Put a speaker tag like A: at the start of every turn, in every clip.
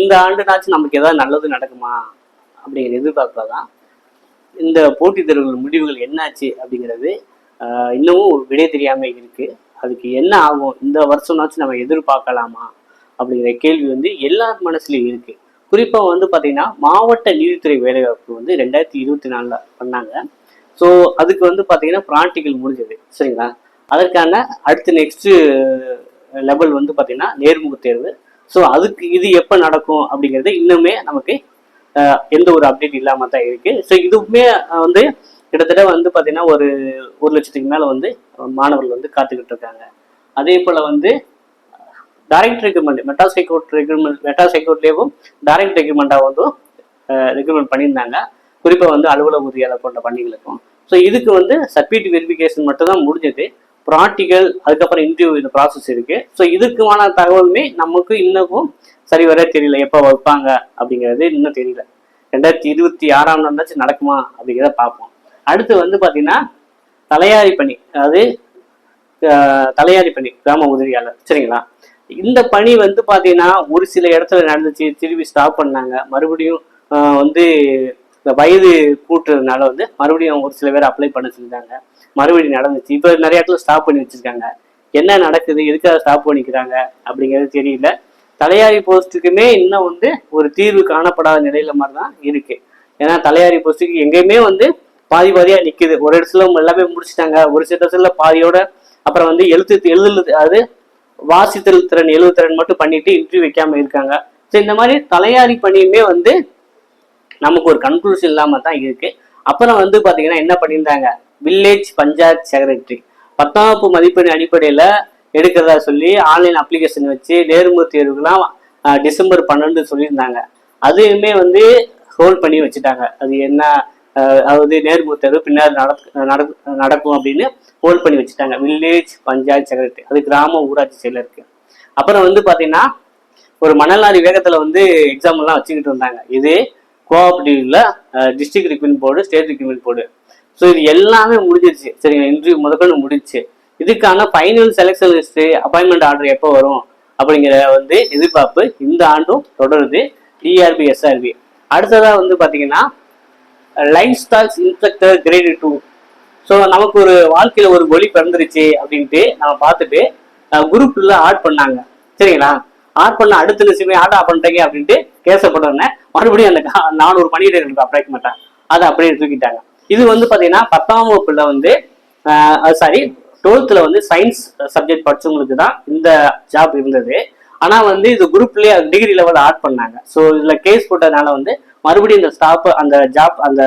A: இந்த ஆண்டுனாச்சும் நமக்கு ஏதாவது நல்லது நடக்குமா அப்படிங்கிற எதிர்பார்ப்பில் தான் இந்த போட்டித் தேர்வுகள் முடிவுகள் என்னாச்சு அப்படிங்கிறது இன்னமும் விடை தெரியாமல் இருக்குது அதுக்கு என்ன ஆகும்? இந்த வருஷம்னாச்சும் நம்ம எதிர்பார்க்கலாமா அப்படிங்கிற கேள்வி வந்து எல்லார் மனசுலையும் இருக்குது குறிப்பாக வந்து பார்த்திங்கன்னா மாவட்ட நீதித்துறை வேலைவாய்ப்பு வந்து ரெண்டாயிரத்தி இருபத்தி நாலில் பண்ணாங்க. ஸோ அதுக்கு வந்து பார்த்தீங்கன்னா ப்ராக்டிக்கல் முடிஞ்சது. சரிங்களா? அதற்கான அடுத்து நெக்ஸ்ட்டு லெவல் வந்து பார்த்திங்கன்னா நேர்முக தேர்வு ஸோ அதுக்கு இது எப்போ நடக்கும் அப்படிங்கிறது இன்னுமே நமக்கு எந்த ஒரு அப்டேட் இல்லாம தான் இருக்கு. ஸோ இதுவுமே வந்து கிட்டத்தட்ட வந்து பார்த்தீங்கன்னா ஒரு ஒரு லட்சத்துக்கு மேலே வந்து மாணவர்கள் வந்து காத்துக்கிட்டு இருக்காங்க. அதே போல் வந்து டைரக்ட் ரெக்ரூட்மெண்ட் மெட்டா சைக்கோட் ரெக்ரூட்மெண்ட் மெட்டா சைக்கோட்லேயும் டைரக்ட் ரெக்ரூட்மெண்ட்டாக வந்து ரெக்ரூட்மெண்ட் பண்ணியிருந்தாங்க. குறிப்பாக வந்து அலுவலக உதவியாளர் போன்ற பணிகளுக்கும். ஸோ இதுக்கு வந்து சர்டிஃபிகேட் வெரிஃபிகேஷன் மட்டும் தான் முடிஞ்சது. ப்ராக்டிக்கல் அதுக்கப்புறம் இன்டர்வியூ இந்த ப்ராசஸ் இருக்கு. ஸோ இதுக்குமான தகவலுமே நமக்கு இன்னமும் சரி வர தெரியல. எப்போ வைப்பாங்க அப்படிங்கிறது இன்னும் தெரியல. ரெண்டாயிரத்தி இருபத்தி ஆறாம் ஆண்டாச்சும் நடக்குமா அப்படிங்கிறத பார்ப்போம். அடுத்து வந்து பார்த்தீங்கன்னா தலையாரி பணி. அதாவது தலையாரி பணி கிராம உதவியாளர். சரிங்களா? இந்த பணி வந்து பார்த்தீங்கன்னா ஒரு சில இடத்துல நடந்துச்சு திருப்பி ஸ்டாப் பண்ணாங்க. மறுபடியும் வந்து இந்த வயது கூட்டுறதுனால வந்து மறுபடியும் ஒரு சில பேர் அப்ளை பண்ண சொல்லிட்டாங்க. மறுபடியும் நடந்துச்சு. இப்போ நிறைய இடத்துல ஸ்டாப் பண்ணி வச்சிருக்காங்க. என்ன நடக்குது? எதுக்காக ஸ்டாப் பண்ணிக்கிறாங்க? அப்படிங்கிறது தெரியல. தலையாரி போஸ்ட்டுக்குமே இன்னும் வந்து ஒரு தீர்வு காணப்படாத நிலையில மாதிரி தான் இருக்கு. ஏன்னா தலையாரி போஸ்ட்டுக்கு எங்கேயுமே வந்து பாதி பாதியா நிக்குது. ஒரு இடத்துல எல்லாமே முடிச்சுட்டாங்க. ஒரு சில இடத்துல பாதியோட அப்புறம் வந்து எழுத்து எழுதல் அது வாசித்தல் திறன் எழுது திறன் மட்டும் பண்ணிட்டு இன்டர்வியூ வைக்காம இருக்காங்க. ஸோ இந்த மாதிரி தலையாரி பணியுமே வந்து நமக்கு ஒரு கன்க்ளூஷன் இல்லாம தான் இருக்கு. அப்புறம் வந்து பாத்தீங்கன்னா என்ன பண்ணியிருந்தாங்க? வில்லேஜ் பஞ்சாயத் செக்ரட்டரி பத்தாம் வகுப்பு மதிப்பெண் அடிப்படையில எடுக்கிறதா சொல்லி ஆன்லைன் அப்ளிகேஷன் வச்சு நேர்முக தேர்வுக்குலாம் டிசம்பர் பன்னெண்டு சொல்லியிருந்தாங்க. அதையுமே வந்து ஹோல்ட் பண்ணி வச்சுட்டாங்க. அது என்ன அதாவது நேர்முக தேர்வு பின்னர் நடக் நடக்கும் அப்படின்னு ஹோல்ட் பண்ணி வச்சுட்டாங்க. வில்லேஜ் பஞ்சாயத்து செக்ரட்டரி அது கிராம ஊராட்சி செயலருக்கு அப்புறம் வந்து பாத்தீங்கன்னா ஒரு மணலாரி வேகத்துல வந்து எக்ஸாம் எல்லாம் வச்சுக்கிட்டு இருந்தாங்க. இது கோஆபரேட்டிவ்ல district recruitment board state recruitment board so இது எல்லாமே முடிஞ்சிருச்சு. சரிங்களா? இன்டர்வியூ முதற்கொண்டு முடிச்சு இதுக்கான final selection list appointment order எப்போ வரும் அப்படிங்கிற வந்து எதிர்பார்ப்பு இந்த ஆண்டும் தொடருது. டிஆர்பி எஸ்ஆர்பி அடுத்ததாக வந்து பார்த்தீங்கன்னா livestock instructor grade two so நமக்கு ஒரு வாழ்க்கையில் ஒரு ஒளி பிறந்துருச்சு அப்படின்ட்டு நம்ம பார்த்துட்டு குரூப்ல ஆட் பண்ணாங்க. சரிங்களா? ஆட் பண்ண அடுத்த நிமிஷமே ஆட் ஆட் பண்ணிட்டேங்க அப்படின்ட்டு கேசப்பட்ட உடனே மறுபடியும் அந்த கா- நானூறு பணியிடங்களுக்கு அப்ளை மாட்டேன் அதை அப்படியே தூக்கிட்டாங்க. இது வந்து பாத்தீங்கன்னா பத்தாம் வகுப்புல வந்து சாரி டுவெல்த்ல வந்து சயின்ஸ் சப்ஜெக்ட் படிச்சவங்களுக்கு தான் இந்த ஜாப் இருந்தது. ஆனா வந்து இது குரூப்லயே டிகிரி லெவல் ஆட் பண்ணாங்க. ஸோ இதுல கேஸ் போட்டதுனால வந்து மறுபடியும் இந்த ஸ்டாப் அந்த ஜாப் அந்த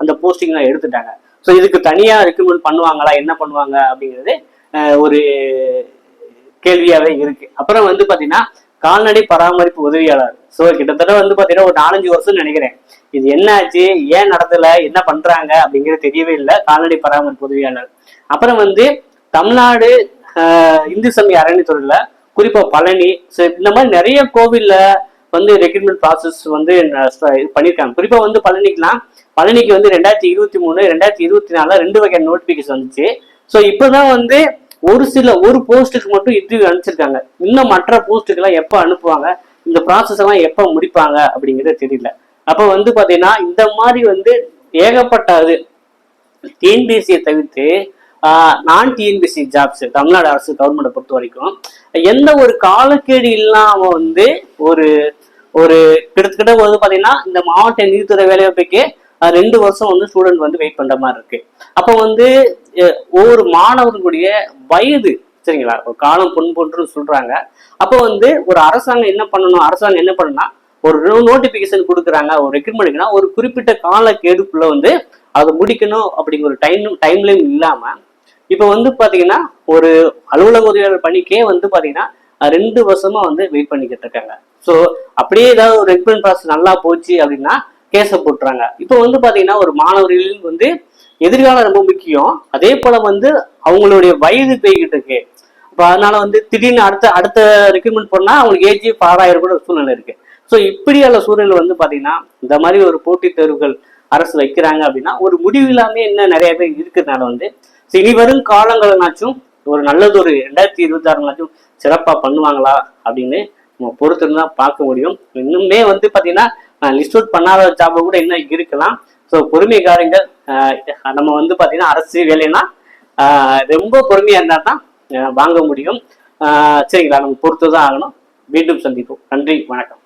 A: அந்த போஸ்டிங்லாம் எடுத்துட்டாங்க. ஸோ இதுக்கு தனியா ரெக்கமெண்ட் பண்ணுவாங்களா? என்ன பண்ணுவாங்க? அப்படிங்கிறது ஒரு கேள்வியாவே இருக்கு. அப்புறம் வந்து பாத்தீங்கன்னா கால்நடை பராமரிப்பு உதவியாளர். ஸோ கிட்டத்தட்ட வந்து பார்த்தீங்கன்னா ஒரு நாலஞ்சு வருஷம் நினைக்கிறேன். இது என்ன ஆச்சு ஏன் நடத்தல? என்ன பண்றாங்க? அப்படிங்கிறது தெரியவே இல்லை. கால்நடை பராமரிப்பு உதவியாளர். அப்புறம் வந்து தமிழ்நாடு இந்து சமய அறநிலைத்துறையில குறிப்பா பழனி. ஸோ இந்த மாதிரி நிறைய கோவில்ல வந்து ரெக்ரூட்மெண்ட் ப்ராசஸ் வந்து இது பண்ணியிருக்காங்க குறிப்பா வந்து பழனிக்குலாம் பழனிக்கு வந்து ரெண்டாயிரத்தி இருபத்தி மூணு ரெண்டாயிரத்தி இருபத்தி நாலு ரெண்டு வகையான நோட்டிபிகேஷன் வந்துச்சு. ஸோ இப்போதான் வந்து ஒரு சில ஒரு போஸ்ட்டுக்கு மட்டும் இன்டர்வியூ அனுப்பிச்சிருக்காங்க. இன்னும் மற்ற போஸ்ட்டுக்கெல்லாம் எப்போ அனுப்புவாங்க? இந்த ப்ராசஸ் எல்லாம் எப்போ முடிப்பாங்க அப்படிங்கிறது தெரியல. அப்போ வந்து பார்த்தீங்கன்னா இந்த மாதிரி வந்து ஏகப்பட்ட அது டிஎன்பிஎஸ்சியை தவிர்த்து நான் டிஎன்பிஎஸ்சி ஜாப்ஸ் தமிழ்நாடு அரசு கவர்மெண்ட்டை பொறுத்த வரைக்கும் எந்த ஒரு காலக்கேடு இல்லாமல் வந்து ஒரு ஒரு கிட்டத்தட்ட வந்து பார்த்தீங்கன்னா இந்த மாவட்ட நீதித்துறை வேலைவாய்ப்புக்கே ரெண்டு வருஷம் வந்து ஸ்டூடெண்ட் வந்து வெயிட் பண்ணுற மாதிரி இருக்கு. அப்போ வந்து ஒவ்வொரு மாணவர்களுடைய வயது சரிங்களா? ஒரு காலம் பொன் போன்று சொல்றாங்க. அப்போ வந்து ஒரு அரசாங்கம் என்ன பண்ணணும்? அரசாங்கம் என்ன பண்ணணும்னா ஒரு நோட்டிபிகேஷன் கொடுக்குறாங்க ஒரு ரெக்ரூட்மெண்ட்னா ஒரு குறிப்பிட்ட கால வந்து அதை முடிக்கணும் அப்படிங்கிற ஒரு டைம் டைம் லைன் இல்லாம இப்போ வந்து பாத்தீங்கன்னா ஒரு அலுவலக உதவியாளர் பணிக்கே வந்து பாத்தீங்கன்னா ரெண்டு வருஷமா வந்து வெயிட் பண்ணிக்கிட்டு இருக்காங்க. ஸோ அப்படியே ஏதாவது ஒரு ரெக்ரூட்மெண்ட் ப்ராசஸ் நல்லா போச்சு அப்படின்னா கேஸை போட்டுறாங்க. இப்போ வந்து பாத்தீங்கன்னா ஒரு மாணவர்களின் வந்து எதிர்காலம் ரொம்ப முக்கியம். அதே போல வந்து அவங்களுடைய வயது போய்கிட்டு இருக்கு. இப்போ அதனால வந்து திடீர்னு அடுத்த அடுத்த ரெக்ரூட்மெண்ட் போனா அவங்களுக்கு ஏஜ் ஆறாயிரம் கூட சூழ்நிலை இருக்கு. ஸோ இப்படியான சூழ்நிலை வந்து பாத்தீங்கன்னா இந்த மாதிரி ஒரு போட்டித் தேர்வுகள் அரசு வைக்கிறாங்க அப்படின்னா ஒரு முடிவு இல்லாம என்ன நிறைய பேர் இருக்கிறதுனால வந்து இனி வரும் காலங்கள்னாச்சும் ஒரு நல்லது ஒரு ரெண்டாயிரத்தி இருபத்தி ஆறுனாச்சும் சிறப்பா பண்ணுவாங்களா அப்படின்னு நம்ம பொறுத்திருந்தா தான் பார்க்க முடியும். இன்னுமே வந்து பார்த்தீங்கன்னா லிஸ்ட் அவுட் பண்ணாத ஜாப் கூட இன்னும் இருக்கலாம். ஸோ பொறுமை நம்ம வந்து பார்த்தீங்கன்னா அரசு வேலைன்னா ஆஹ் ரொம்ப பொறுமையாக இருந்தால் தான் வாங்க முடியும். ஆஹ் சரிங்களா? நம்ம பொறுத்து தான் ஆகணும். மீண்டும் சந்திப்போம். நன்றி. வணக்கம்.